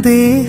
grande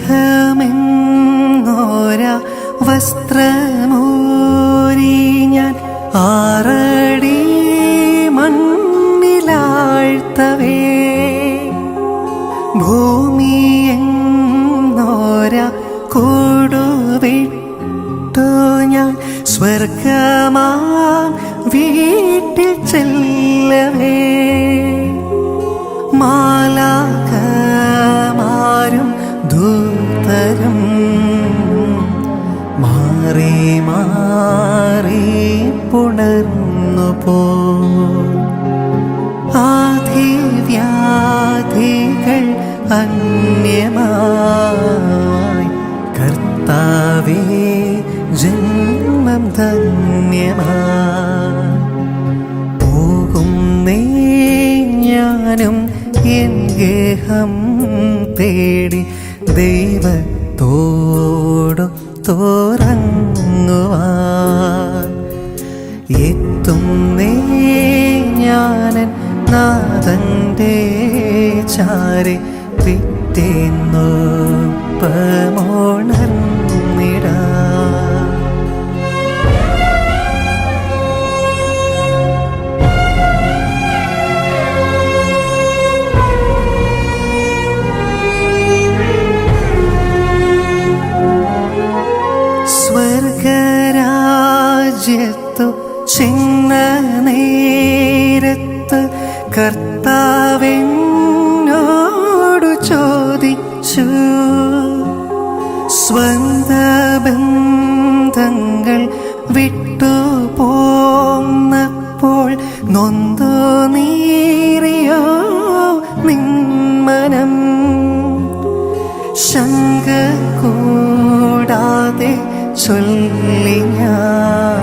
ചൊല്ലി ഞാൻ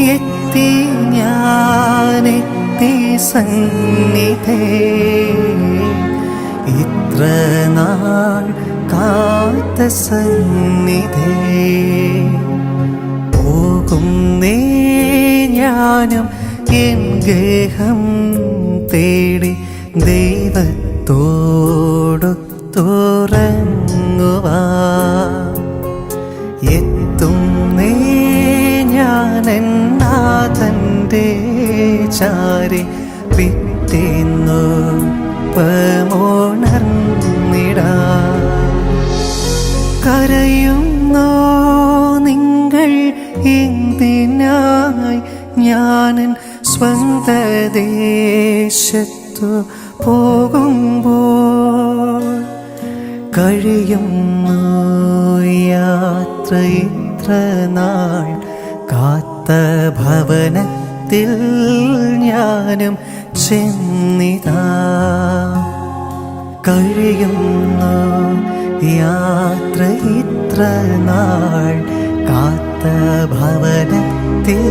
എത്തി ഞാനെത്തി സന്നിധേ. ഇത്ര നാൾ കാത്ത സന്നിധേ. പോകുന്നേ ഞാനും എൻ ഗേഹം തേടി. ദൈവത്തോടു തുറങ്ങുക എത്തും ഞാൻ നാഥന്റെ ചാരി പിറ്റേന്നു പമോണർന്നിടാ കരയുന്നോ നിങ്ങൾ എന്തിനായി ഞാനൻ സ്വന്തദേശത്തു ദേശത്തു പോകുമ്പോൾ കഴിയുന്നു യാത്ര ഇത്ര നാൾ. കാത്ത ഭവനത്തിൽ ഞാനും ചെന്നിതാ. കഴിയുന്നു യാത്ര ഇത്ര നാൾ. കാത്ത ഭവനത്തിൽ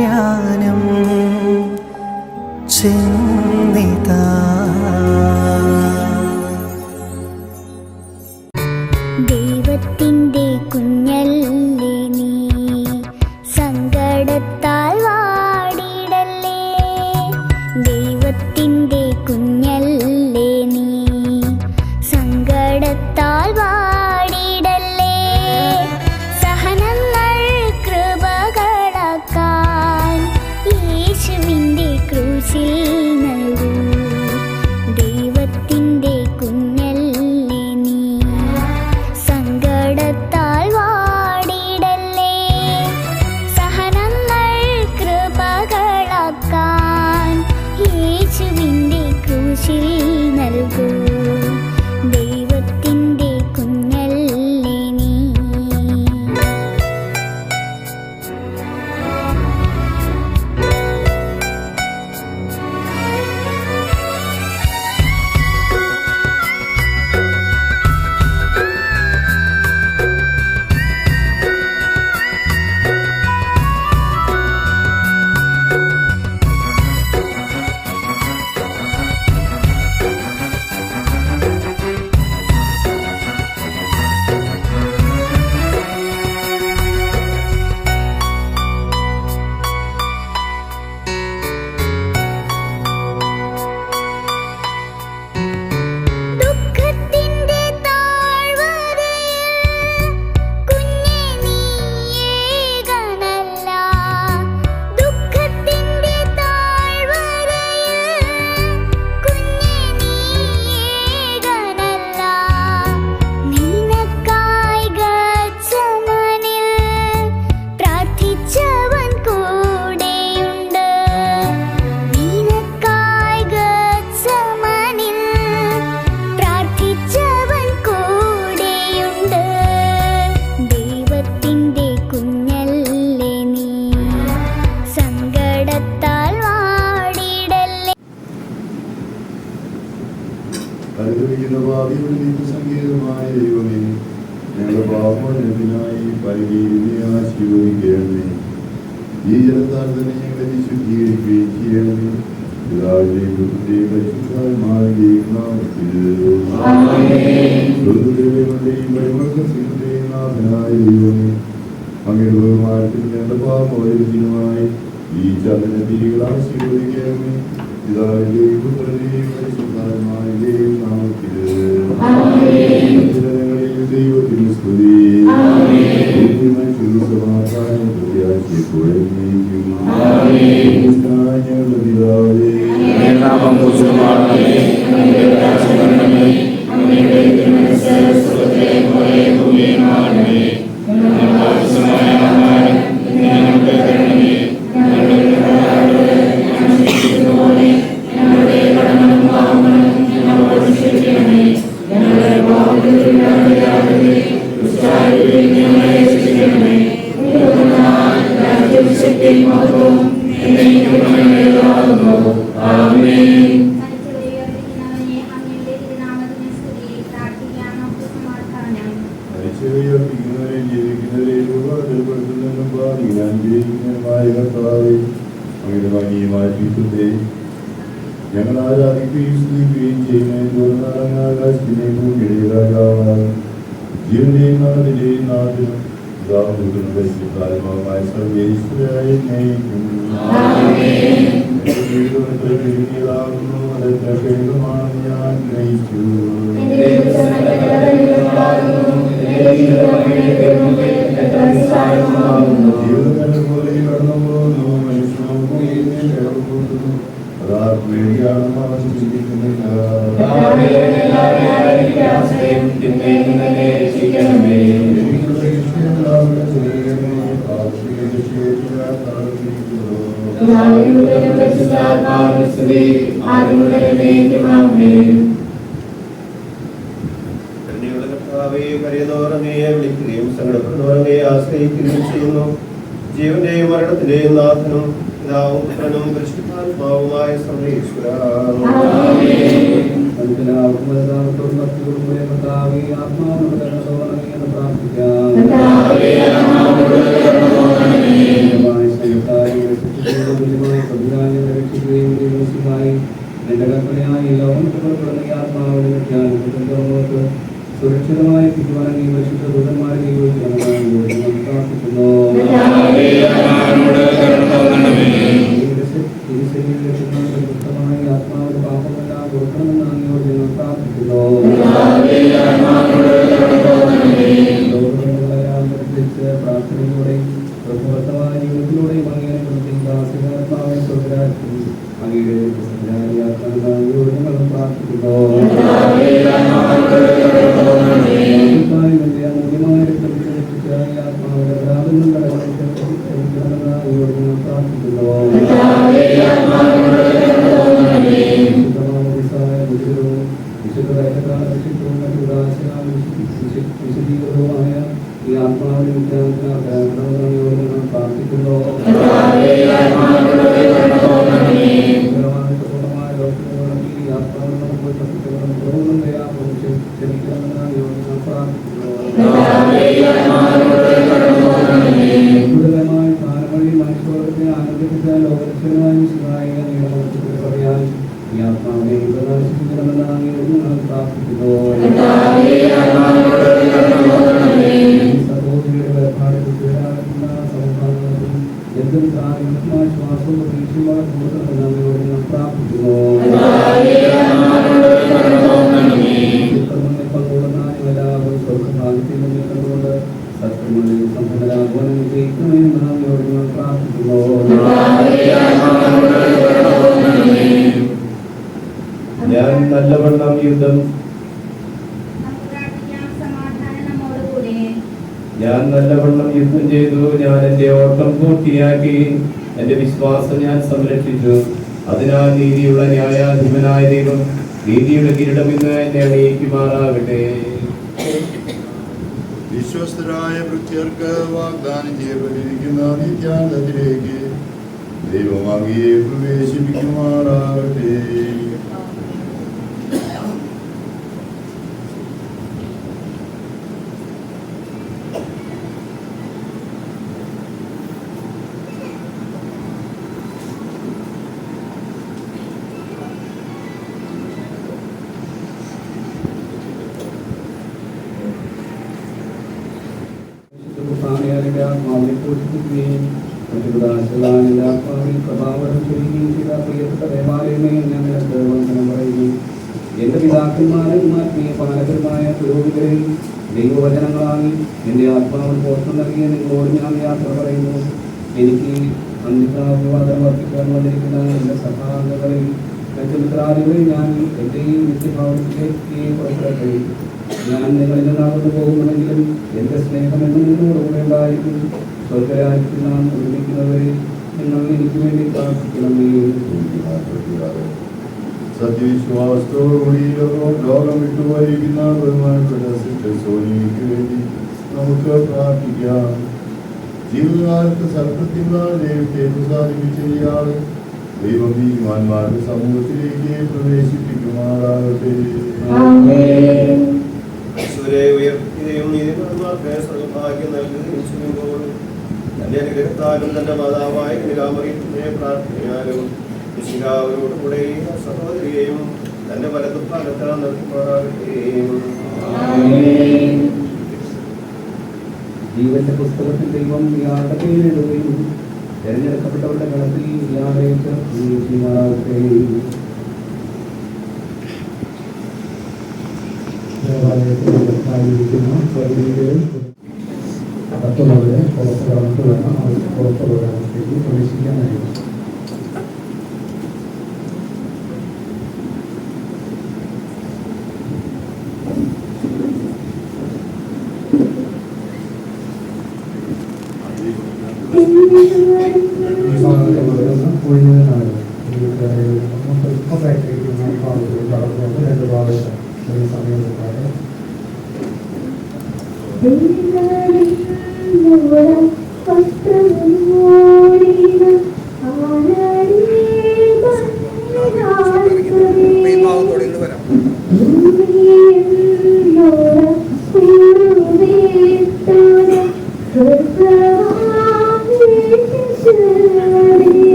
ഞാനും ചെന്നിതാ ദൈവത്തിന്റെ ഈ ഞങ്ങളെ വിശുദ്ധീകരിക്കുകയും ചെയ്യണമേ പിതാവിന്റെയും പുത്രന്റെയും പരിശുദ്ധാത്മാവിന്റെയും നാമത്തിൽ സ്വർഗദേവന്റെയും പരിമർക്കസിന്റെയും നാഥനായ ദൈവമേ അങ്ങയുടെ ബഹുമാനത്തിൽ ഞങ്ങളുടെ പാപമോചനത്തിനുമായി ഈ ചന്ദന തിരികൾ ആശീർവദിക്കണമേ. പിതാവിന്റെയും പുത്രന്റെയും പരിശുദ്ധാത്മാവിന്റെയും നാമത്തിൽ ദൈവത്തിന് സ്തുതി. Iesu sama Panie, Bojacie pojemniki. Amin. Stanie wybierali. Niech nam Pan potrzebowali, wybierać nami, a my wyjdziemy sercu Twojego i umiemy. Amin. ജീവിതമാകുന്നു അതെത്ര ക്ഷേത്രമാണെന്ന് ഞാൻ ഗ്രഹിച്ചു ജീവിതത്തിന്റെ കരുണയുള്ള കർത്താവേ, കരയുന്നവരങ്ങയെ വിളിക്കുകയും സങ്കടപ്പെടുന്നവരങ്ങയെ ആശ്രയിക്കുകയും ചെയ്യുന്നു. ജീവന്റെയും മരണത്തിന്റെയും നാഥനും പിതാവും പുത്രനും പരിശുദ്ധാത്മാവുമായ സർവേശ്വര സുരക്ഷിതമായി പിറ്റുവാങ്ങി പരിശുദ്ധ ദൂതന്മാരെ പ്രാർത്ഥിക്കുന്നു. തിരുശരീരമായി ആത്മാവിന്റെ പാപമെല്ലാം കൊടുക്കണമെന്ന് അങ്ങയോട് ഞങ്ങൾ പ്രാർത്ഥിക്കുന്നു. വിശ്വാസം ഞാൻ സംരക്ഷിച്ചു അതിനാൽ നീതിയുള്ള ന്യായാധിപനായ ദൈവം നീതിയുടെ കിരീടം ഇന്ന് എന്നെ അണിയിക്കുമാറാകട്ടെ വിശ്വസ്തരായ ഭൃത്യർക്ക് വാഗ്ദാനം ചെയ്യപ്പെട്ടിരിക്കുന്ന നിത്യാനന്ദത്തിലേക്ക് ദൈവമാകിയെ പ്രവേശിപ്പിക്കുമാറാകട്ടെ. ദൈവവചനങ്ങളായി എന്റെ ആത്മാവിൽ പോഷം നൽകിയ നിങ്ങളോട് ഞാൻ യാത്ര പറയുന്നു എനിക്ക് അന്യവിവാദം വർദ്ധിക്കാൻ വന്നിരിക്കുന്ന എന്റെ സഹാംഗങ്ങളിൽ മറ്റു മിത്രാദികളിൽ ഞാൻ എന്റെയും നിത്യഭാവത്തിലേക്ക് പുറത്തിറക്കി ഞാൻ നിങ്ങളിൽ നിന്നാകുന്നു പോകുന്നുവെങ്കിലും എന്റെ സ്നേഹം എന്നും നിങ്ങളോടുകൂടെ ഉണ്ടായിരിക്കും. സ്വർഗരാജ്യത്തിൽ നാം ഒരുമിക്കുന്നവരെ നിങ്ങൾ എനിക്ക് വേണ്ടി പ്രാർത്ഥിക്കണമേ. സത്യവിശ്വാസത്തോടുകൂടി ലോകം ലോകം വിട്ടുപോയിരിക്കുന്ന ബഹുമാനപ്പെട്ട സിസ്റ്റർ സോനിക്ക് വേണ്ടി നമുക്ക് പ്രാർത്ഥിക്കാം. ജീവിതകാലത്ത് സർപ്പത്തിന്നാൽ ദൈവത്തെ പ്രസാദിപ്പിച്ച ഇയാൾ ദൈവം നീതിമാന്മാരുടെ സമൂഹത്തിലേക്ക് പ്രവേശിപ്പിക്കുമാറാകട്ടെ. ഉയർത്തുകയും നീതിമാന്മാർക്ക് സൗഭാഗ്യം നൽകുകയും ചെയ്യുമ്പോൾ തന്റെ അനുഗ്രഹത്താലും തന്റെ മാതാവായ നിരാമറിയെ പ്രാർത്ഥനയാലും അവരോട് കൂടെ ഈ സഹോദരിയെയും തന്റെ വലതു ഭാഗത്താൽ നിർത്തുമാറാകുകയും ആമേൻ. ജീവന്റെ പുസ്തകത്തിൽ ദൈവം ഇയാളുടെ പേരിടുകയും തിരഞ്ഞെടുക്കപ്പെട്ടവരുടെ ഗണത്തിൽ ഇയാളെ ചേർക്കുകയും അകത്തുള്ളവരെ പുറത്തു കടന്നിട്ട് വേണം അവർക്ക് പുറത്തുള്ളവരകത്തേക്ക് പ്രവേശിക്കാനായിട്ട് ഈ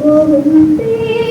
ഭാഗത്ത്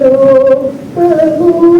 ദൈവത്തോട്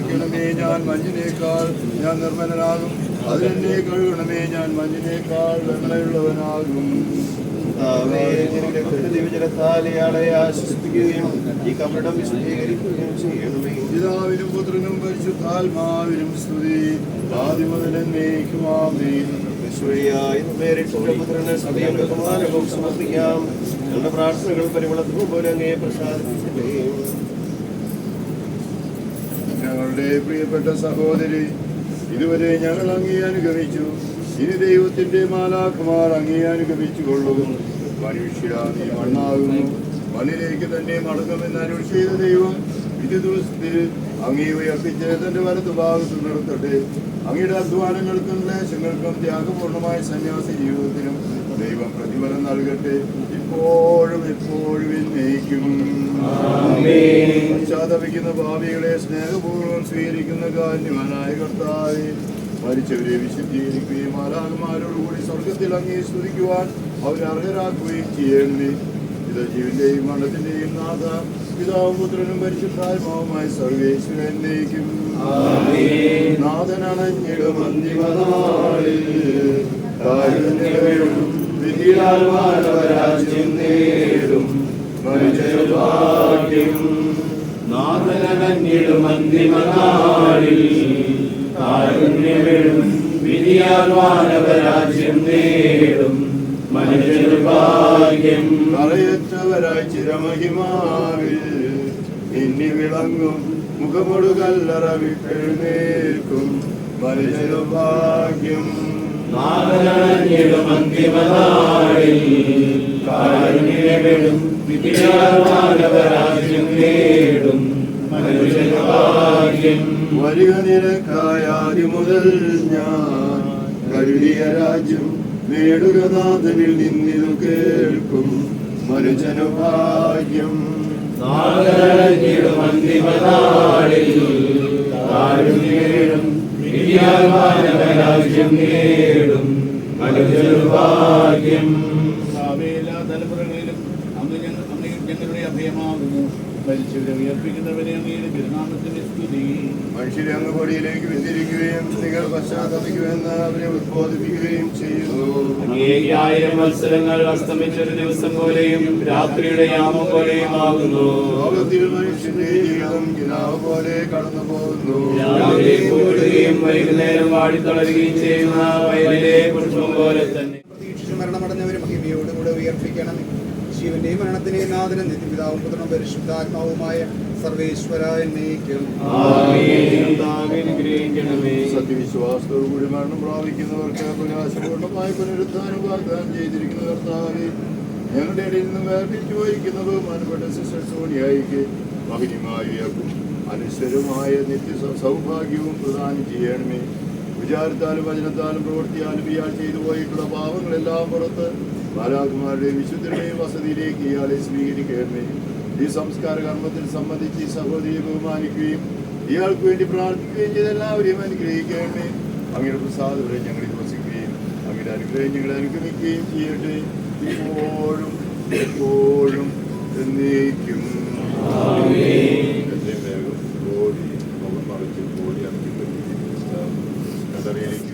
കൊണ്ട് ഞാൻ മഞ്ഞിനേക്കാൾ ഞാൻ നിർമ്മലനാകും. അതിനെ കഴുകണമേ ഞാൻ മഞ്ഞിനേക്കാൾ വെള്ളയുള്ളവനാകും പിതാവിനും പുത്രനും പരിശുദ്ധാത്മാവിനും സ്തുതി. ആദ്യം ബഹുമാനവും സമർപ്പിക്കാം. ഞങ്ങളുടെ പ്രാർത്ഥനകൾ പരിമളത്തിനും പോലെ അങ്ങേ പ്രസാദിപ്പിക്കട്ടെ. ഞങ്ങളുടെ പ്രിയപ്പെട്ട സഹോദരി ഇതുവരെ ഞങ്ങൾ അങ്ങേ അനുഗമിച്ചു. ഇനി ദൈവത്തിന്റെ മാലാക്കുമാർ അങ്ങേ അനുഗമിച്ചുകൊള്ളും മനുഷ്യ നീ മണ്ണാകുന്നു. മണ്ണിലേക്ക് തന്നെ മടങ്ങുമെന്ന് അരുൾ ചെയ്ത ദൈവം ഇരു ദിവസത്തിൽ അങ്ങേ ഉയർപ്പിച്ച് തന്റെ വലതു ഭാഗത്ത് നിർത്തട്ടെ. അങ്ങയുടെ അധ്വാനങ്ങൾക്കും ക്ലേശങ്ങൾക്കും ത്യാഗപൂർണമായ സന്യാസി ജീവിതത്തിനും ദൈവം പ്രതിഫലം നൽകട്ടെ. ഇപ്പോഴും എപ്പോഴും എന്നേക്കും. പശ്ചാത്തപിക്കുന്ന ഭാവികളെ സ്നേഹപൂർവം സ്വീകരിക്കുന്ന കാന്യവാനായ കർത്താവെ മരിച്ചവരെ വിശുദ്ധീകരിക്കുകയും ആരാകുമാരോടുകൂടി സ്വർഗത്തിൽ അങ്ങേ സ്തുതിക്കുവാൻ അവരെ അർഹരാക്കുകയും ചെയ്യണമേ. ഇത് ജീവന്റെയും മരണത്തിന്റെയും നാഥ പിതാവും പുത്രനും പരിശുദ്ധാത്മാവുമായി സർവേശ്വരനേക്കും നാഥനണഞ്ഞിടും അന്തിമനാളിൽ കാരുണ്യവേഴും വിധിയാൽ മാനവരാജ്യം നേടും. മനുഷ്യഭാഗ്യം നാഥനടഞ്ഞിടും അന്തിമനാളിൽ മാനവരാജ്യം നേടും. മനുഷ്യന് ഭാഗ്യം പറയറ്റവരായി ചിരമഹിമാവിൽ ഇന്നി വിളങ്ങും മുഖമൊടു കല്ലറ വരിക നിരക്കായാതി മുതൽ ഞാൻ കരുതിയ രാജ്യം നേടുക നാഥനിൽ നിന്നിതു കേൾക്കും മനുജനുഭാഗ്യം. ഭാഗ്യം നാഗരഞ്ഞിടും അന്തിമനാളിൽ കാരുണ്യേടും വിധിയാൽ മാനവരാജ്യം നേടും മനുഷ്യർ ഭാഗ്യം എല്ലാ തലമുറകളിലും അങ്ങ് ഞങ്ങൾ അങ്ങ് ഞങ്ങളുടെ അഭയമാകുന്നു മരിച്ചവരെ ഉയർപ്പിക്കുന്നവരെ അങ്ങയുടെ തിരുനാമത്തിന്റെ സ്തുതി. മനുഷ്യരെ അങ്ങ് കൊടിയിലേക്ക് വിന്തിരിക്കുകയും നിങ്ങൾ പശ്ചാത്തപിക്കുമെന്ന് അവരെ ഉദ്ബോധിപ്പിക്കുകയും ചെയ്യുന്നു. അങ്ങേക്ക് ആയിരം മത്സരങ്ങൾ അസ്തമിച്ചൊരു ദിവസം പോലെയും രാത്രിയുടെ യാമം പോലെയും ആകുന്നു. ലോകത്തിൽ മനുഷ്യന്റെ ജീവിതം കിനാവ് പോലെ കടന്നു പോകുന്നു രാവിലെ കൂടുകയും വൈകുന്നേരം വാടിത്തളരുകയും ചെയ്യുന്ന വയലിലെ പുഷ്പം പോലെ തന്നെ. ജീവന്റെയും മരണത്തിന്റെയും നാഥനും നിത്യപിതാവും പുത്രനും പരിശുദ്ധാത്മാവുമായ സർവേശ്വരായ അനുഗ്രഹിക്കണമേ സത്യവിശ്വാസത്തോടുകൂടി മരണം പ്രാപിക്കുന്നവർക്ക് പ്രകാശപൂർണമായ പുനരുദ്ധാനം വാഗ്ദാനം ചെയ്തിരിക്കുന്ന കർത്താവെ ഞങ്ങളുടെ ഇടയിൽ നിന്ന് വേർതിരിച്ചു വഹിക്കുന്നത് ബഹുമാനപ്പെട്ട സിസ്റ്റർ സോണിയായിക്ക് മഹിനിമായ ഉയർപ്പും അനശ്വരമായ നിത്യ സൗഭാഗ്യവും പ്രദാനം ചെയ്യണമേ. വിചാരത്താലും വചനത്താലും പ്രവൃത്തിയാലും ഇയാൾ ചെയ്തു പോയിട്ടുള്ള പാവങ്ങളെല്ലാം പുറത്ത് ബാലാകുമാരുടെ വിശുദ്ധരുടെയും വസതിയിലേക്ക് ഇയാളെ സ്വീകരിക്കണമേ. ഈ സംസ്കാര കർമ്മത്തിൽ സംബന്ധിച്ച് ഈ സഹോദരിയെ ബഹുമാനിക്കുകയും ഇയാൾക്ക് വേണ്ടി പ്രാർത്ഥിക്കുകയും ചെയ്ത് എല്ലാവരെയും അനുഗ്രഹിക്കണമേ. അങ്ങയുടെ പ്രസാദവരെ ഞങ്ങൾ വിശ്വസിക്കുകയും അങ്ങയുടെ അനുഗ്രഹം ഞങ്ങൾ അനുഗ്രഹിക്കുകയും ചെയ്യട്ടെ. ഇപ്പോഴും എപ്പോഴും എന്നേക്കും. എത്രയും വേഗം മുഖം മറിച്ച് ഓടി ഇറക്കി കടറിയിലേക്ക്